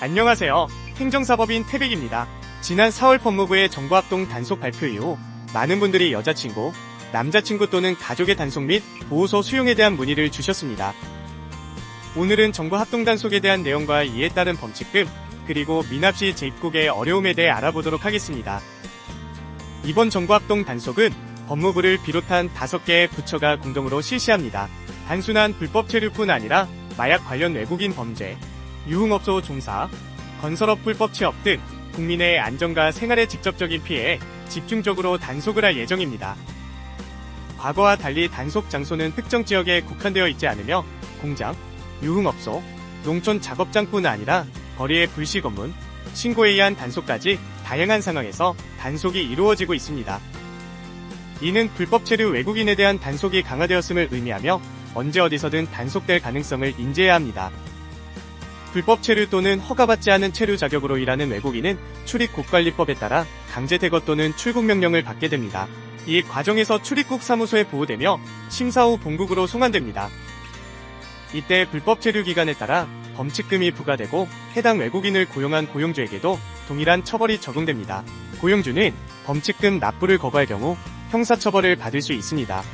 안녕하세요. 행정사법인 태백입니다. 지난 4월 법무부의 정부합동 단속 발표 이후 많은 분들이 여자친구, 남자친구 또는 가족의 단속 및 보호소 수용에 대한 문의를 주셨습니다. 오늘은 정부 합동 단속에 대한 내용과 이에 따른 범칙금, 그리고 미납 시 재입국의 어려움에 대해 알아보도록 하겠습니다. 이번 정부 합동 단속은 법무부를 비롯한 5개의 부처가 공동으로 실시합니다. 단순한 불법 체류뿐 아니라 마약 관련 외국인 범죄, 유흥업소 종사, 건설업 불법 취업 등 국민의 안전과 생활에 직접적인 피해에 집중적으로 단속을 할 예정입니다. 과거와 달리 단속 장소는 특정 지역에 국한되어 있지 않으며 공장, 유흥업소, 농촌 작업장뿐 아니라 거리의 불시 검문, 신고에 의한 단속까지 다양한 상황에서 단속이 이루어지고 있습니다. 이는 불법 체류 외국인에 대한 단속이 강화되었음을 의미하며 언제 어디서든 단속될 가능성을 인지해야 합니다. 불법 체류 또는 허가받지 않은 체류 자격으로 일하는 외국인은 출입국관리법에 따라 강제 대거 또는 출국 명령을 받게 됩니다. 이 과정에서 출입국 사무소에 보호되며 심사 후 본국으로 송환됩니다. 이때 불법 체류 기간에 따라 범칙금이 부과되고 해당 외국인을 고용한 고용주에게도 동일한 처벌이 적용됩니다. 고용주는 범칙금 납부를 거부할 경우 형사처벌을 받을 수 있습니다.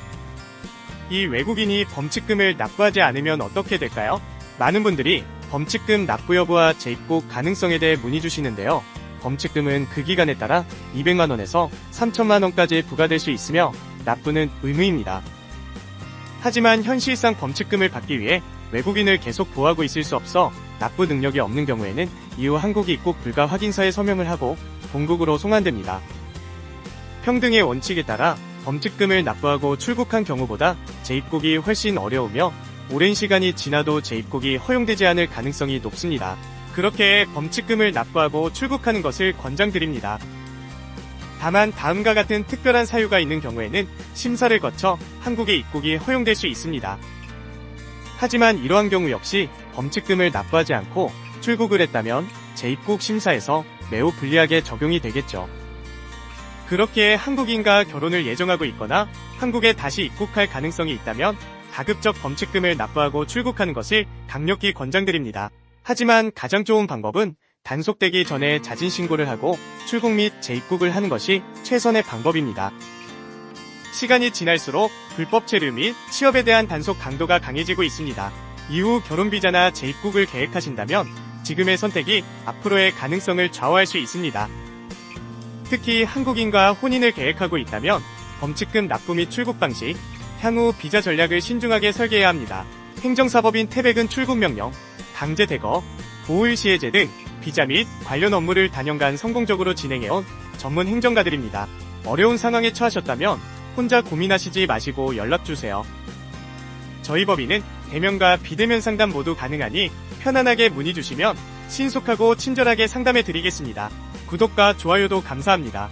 이 외국인이 범칙금을 납부하지 않으면 어떻게 될까요? 많은 분들이 범칙금 납부 여부와 재입국 가능성에 대해 문의 주시는데요. 범칙금은 그 기간에 따라 200만원에서 3천만원까지 부과될 수 있으며 납부는 의무입니다. 하지만 현실상 범칙금을 받기 위해 외국인을 계속 보호하고 있을 수 없어 납부 능력이 없는 경우에는 이후 한국 입국 불가 확인서에 서명을 하고 본국으로 송환됩니다. 평등의 원칙에 따라 범칙금을 납부하고 출국한 경우보다 재입국이 훨씬 어려우며 오랜 시간이 지나도 재입국이 허용되지 않을 가능성이 높습니다. 그렇게 범칙금을 납부하고 출국하는 것을 권장드립니다. 다만 다음과 같은 특별한 사유가 있는 경우에는 심사를 거쳐 한국에 입국이 허용될 수 있습니다. 하지만 이러한 경우 역시 범칙금을 납부하지 않고 출국을 했다면 재입국 심사에서 매우 불리하게 적용이 되겠죠. 그렇게 한국인과 결혼을 예정하고 있거나 한국에 다시 입국할 가능성이 있다면 가급적 범칙금을 납부하고 출국하는 것을 강력히 권장드립니다. 하지만 가장 좋은 방법은 단속되기 전에 자진 신고를 하고 출국 및 재입국을 하는 것이 최선의 방법입니다. 시간이 지날수록 불법 체류 및 취업에 대한 단속 강도가 강해지고 있습니다. 이후 결혼 비자나 재입국을 계획하신다면 지금의 선택이 앞으로의 가능성을 좌우할 수 있습니다. 특히 한국인과 혼인을 계획하고 있다면 범칙금 납부 및 출국 방식, 향후 비자 전략을 신중하게 설계해야 합니다. 행정사법인 태백은 출국 명령, 강제 대거, 보호일시 해제 등 비자 및 관련 업무를 단연간 성공적으로 진행해온 전문 행정가들입니다. 어려운 상황에 처하셨다면 혼자 고민하시지 마시고 연락주세요. 저희 법인은 대면과 비대면 상담 모두 가능하니 편안하게 문의 주시면 신속하고 친절하게 상담해 드리겠습니다. 구독과 좋아요도 감사합니다.